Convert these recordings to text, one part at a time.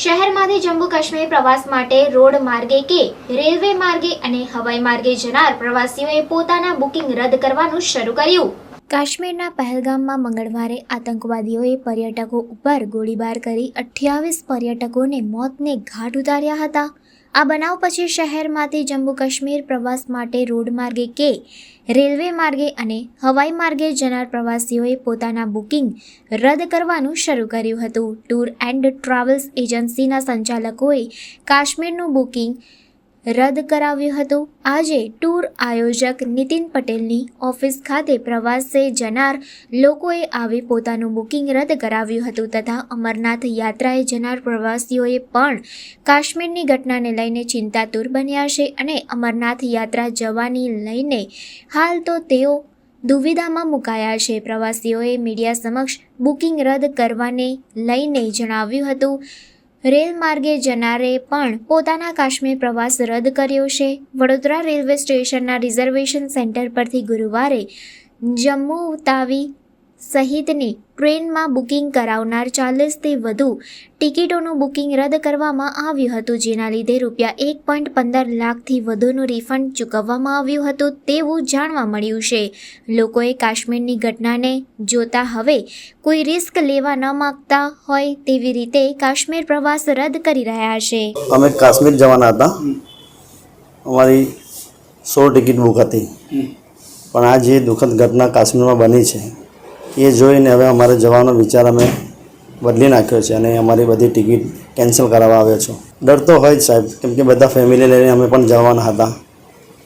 શહેરમાંથી જમ્મુ કાશ્મીર પ્રવાસ માટે રોડ માર્ગે કે રેલવે માર્ગે અને હવાઈ માર્ગે જનાર પ્રવાસીઓએ પોતાના બુકિંગ રદ કરવાનું શરૂ કર્યું. કાશ્મીરના પહેલગામમાં મંગળવારે આતંકવાદીઓએ પર્યટકો ઉપર ગોળીબાર કરી અઠ્યાવીસ પર્યટકોને મોતને ઘાટ ઉતાર્યા હતા. આ બનાવ પછી શહેરમાંથી જમ્મુ કાશ્મીર પ્રવાસ માટે રોડ માર્ગે કે રેલવે માર્ગે અને હવાઈ માર્ગે જનાર પ્રવાસીઓએ પોતાના બુકિંગ રદ કરવાનું શરૂ કર્યું હતું. ટૂર એન્ડ ટ્રાવેલ્સ એજન્સીના સંચાલકોએ કાશ્મીરનું બુકિંગ રદ કરાવ્યું હતું. આજે ટૂર આયોજક નીતિન પટેલની ઓફિસ ખાતે પ્રવાસે જનાર લોકોએ આવી પોતાનું બુકિંગ રદ કરાવ્યું હતું તથા અમરનાથ યાત્રાએ જનાર પ્રવાસીઓએ પણ કાશ્મીરની ઘટનાને લઈને ચિંતાતુર બન્યા છે અને અમરનાથ યાત્રા જવાની લઈને હાલ તો તેઓ દુવિધામાં મુકાયા છે. પ્રવાસીઓએ મીડિયા સમક્ષ બુકિંગ રદ કરવાને લઈને જણાવ્યું હતું રેલ માર્ગે જનારે પણ પોતાના કાશ્મીર પ્રવાસ રદ કર્યો છે. વડોદરા રેલવે સ્ટેશનના રિઝર્વેશન સેન્ટર પરથી ગુરુવારે જમ્મુ તાવી સહિતની ટ્રેનમાં બુકિંગ કરાવનાર ચાલીસથી વધુ ટિકિટોનું બુકિંગ રદ કરવામાં આવ્યું હતું જેના લીધે રૂપિયા એક પોઈન્ટ પંદર લાખથી વધુનું રિફંડ ચૂકવવામાં આવ્યું હતું તેવું જાણવા મળ્યું છે. લોકોએ કાશ્મીરની ઘટનાને જોતા હવે કોઈ રિસ્ક લેવા ન માગતા હોય તેવી રીતે કાશ્મીર પ્રવાસ રદ કરી રહ્યા છે. અમે કાશ્મીર જવાના હતા. અમારી સો ટિકિટ બુક હતી. પણ આ જે દુઃખદ ઘટના કાશ્મીરમાં બની છે એ જોઈને હવે અમારે જવાનો વિચાર અમે બદલી નાખ્યો છે અને અમારી બધી ટિકિટ કેન્સલ કરાવવા આવ્યો છું. ડર તો હોય જ સાહેબ, કેમ કે બધા ફેમિલી લઈને અમે પણ જવાના હતા.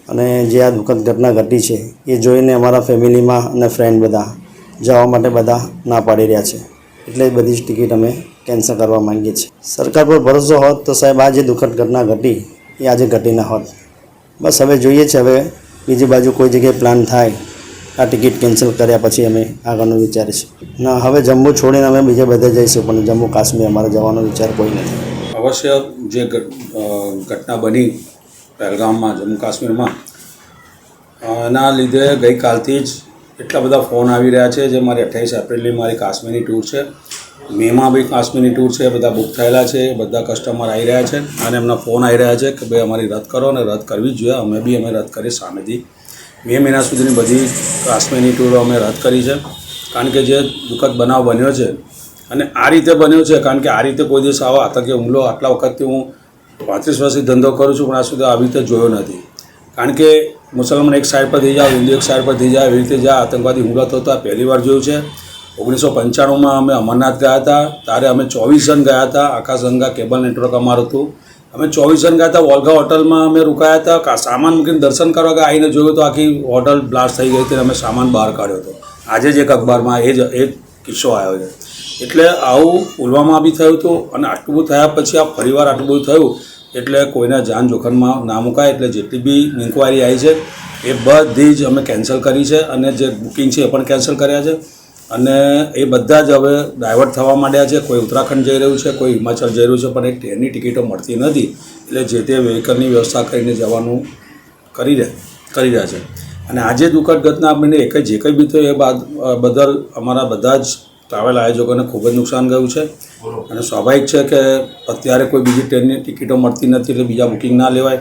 અને જે આ દુઃખદ ઘટના ઘટી છે, એ જોઈને અમારા ફેમિલીમાં અને ફ્રેન્ડ બધા જવા માટે બધા ના પાડી રહ્યા છે. એટલે બધી જ ટિકિટ અમે કેન્સલ કરવા માંગીએ છીએ. સરકાર પર ભરોસો હોત તો સાહેબ આ જે દુઃખદ ઘટના ઘટી, એ આજે ઘટી ના હોત. બસ હવે જોઈએ છે, હવે બીજી બાજુ કોઈ જગ્યાએ પ્લાન થાય આ ટિકિટ કેન્સલ કર્યા પછી અમે આગળનું વિચારીશું. ના, હવે જમ્મુ છોડીને અમે બીજે બધે જઈશું, પણ જમ્મુ કાશ્મીર અમારે જવાનો વિચાર કોઈ નથી. અવશ્ય જે ઘટ- ઘટના બની પહેલગામમાં, જમ્મુ કાશ્મીરમાં એના લીધે ગઈકાલથી જ એટલા બધા ફોન આવી રહ્યા છે જે મારી અઠ્યાવીસ એપ્રિલની મારી કાશ્મીરની ટૂર છે. મેમાં બી કાશ્મીરની ટૂર છે, બધા બુક થયેલા છે, બધા કસ્ટમર આવી રહ્યા છે અને એમના ફોન આવી રહ્યા છે કે ભાઈ અમારી રદ કરો અને રદ કરવી જ જોઈએ, અમે બી અમે રદ કરી સામેથી. મે મહિના સુધીની બધી કાશ્મીરની ટૂરો અમે રદ કરી છે. કારણ કે જે દુઃખદ બનાવ બન્યો છે અને આ રીતે બન્યો છે, કારણ કે આ રીતે કોઈ દિવસ આવો આતંકી હુમલો આટલા વખતથી હું પાંત્રીસ વર્ષથી ધંધો કરું છું, પણ આ સુધી આવી રીતે જોયો નથી. કારણ કે મુસલમાન એક સાઈડ પર થઈ જાય, હિન્દુ એક સાઈડ પર થઈ જાય, એવી રીતે જ્યાં આતંકવાદી હુમલો થતો આ પહેલી વાર જોયું છે. ઓગણીસો પંચાણુંમાં અમે અમરનાથ ગયા હતા, ત્યારે અમે ચોવીસ જણ ગયા હતા, આકાશગંગા કેબલ નેટવર્ક અમારું હતું. અમે ચોવીસ જણ ગયા હતા. વોલ્ગા હોટલમાં અમે રોકાયા હતા. સામાન મૂકીને દર્શન કરવા ગયા. આવીને જોયું તો આખી હોટલ બ્લાસ્ટ થઈ ગઈ હતી અમે સામાન બહાર કાઢ્યો હતો. આજે જ એક અખબારમાં એ જ, એ કિસ્સો આવ્યો છે. એટલે આવું પુલવામા બી થયું હતું અને આટલું બધું થયા પછી આ ફરીવાર આટલું બધું થયું એટલે કોઈના જાન જોખમમાં ના મુકાય. એટલે જેટલી બી ઇન્કવાયરી આવી છે, એ બધી જ અમે કેન્સલ કરી છે અને જે બુકિંગ છે એ પણ કેન્સલ કર્યા છે. અને એ બધા જ હવે ડાયવર્ટ થવા માંડ્યા છે. કોઈ ઉત્તરાખંડ જઈ રહ્યું છે કોઈ હિમાચલ જઈ રહ્યું છે પણ એ ટ્રેનની ટિકિટો મળતી નથી. એટલે જે તે વ્હીકલની વ્યવસ્થા કરીને જવાનું કરી રહ્યા કરી રહ્યા છે. અને આજે દુઃખદ ઘટના બની એક જે કંઈ બી થયું એ બાદ બદલ અમારા બધા જ ટ્રાવેલ આયોજકોને ખૂબ જ નુકસાન ગયું છે. અને સ્વાભાવિક છે કે અત્યારે કોઈ બીજી ટ્રેનની ટિકિટો મળતી નથી એટલે બીજા બુકિંગ ના લેવાય.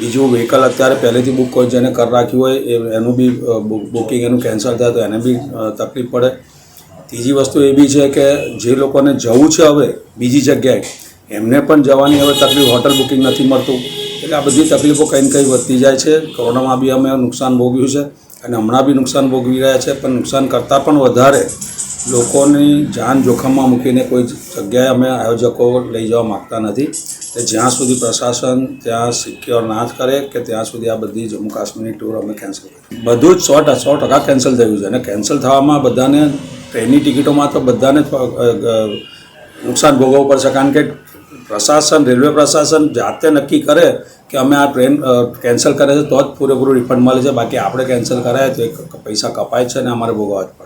બીજું વ્હીકલ અત્યારે પહેલેથી બુક કોઈ જેને કર રાખ્યું હોય, એ એનું બી બુકિંગ એનું કેન્સલ થાય તો એને બી તકલીફ પડે. ત્રીજી વસ્તુ એ બી છે કે જે લોકોને જવું છે હવે બીજી જગ્યાએ, એમને પણ જવાની હવે તકલીફ હોટલ બુકિંગ નથી મળતું. એટલે આ બધી તકલીફો કંઈ ને કંઈ વધતી જાય છે. કોરોનામાં બી અમે નુકસાન ભોગવ્યું છે અને હમણાં બી નુકસાન ભોગવી રહ્યા છે, પણ નુકસાન કરતાં પણ વધારે લોકોની જાન જોખમમાં મૂકીને કોઈ જગ્યાએ અમે આયોજકો લઈ જવા માગતા નથી. એટલે જ્યાં સુધી પ્રશાસન ત્યાં સિક્યોર ના જ કરે કે ત્યાં સુધી આ બધી જમ્મુ કાશ્મીરની ટૂર અમે કેન્સલ કરી બધું જ સો ટકા સો ટકા કેન્સલ થયું છે. અને કેન્સલ થવામાં બધાને ટ્રેનની ટિકિટોમાં તો બધાને નુકસાન ભોગવવું પડશે. કારણ કે પ્રશાસન, રેલવે પ્રશાસન જાતે નક્કી કરે કે અમે આ ટ્રેન કેન્સલ કરે છે, તો જ પૂરેપૂરું રિફંડ મળે છે. બાકી આપણે કેન્સલ કરાય તો એક પૈસા કપાય છે અને અમારે ભોગવવા જ પડે.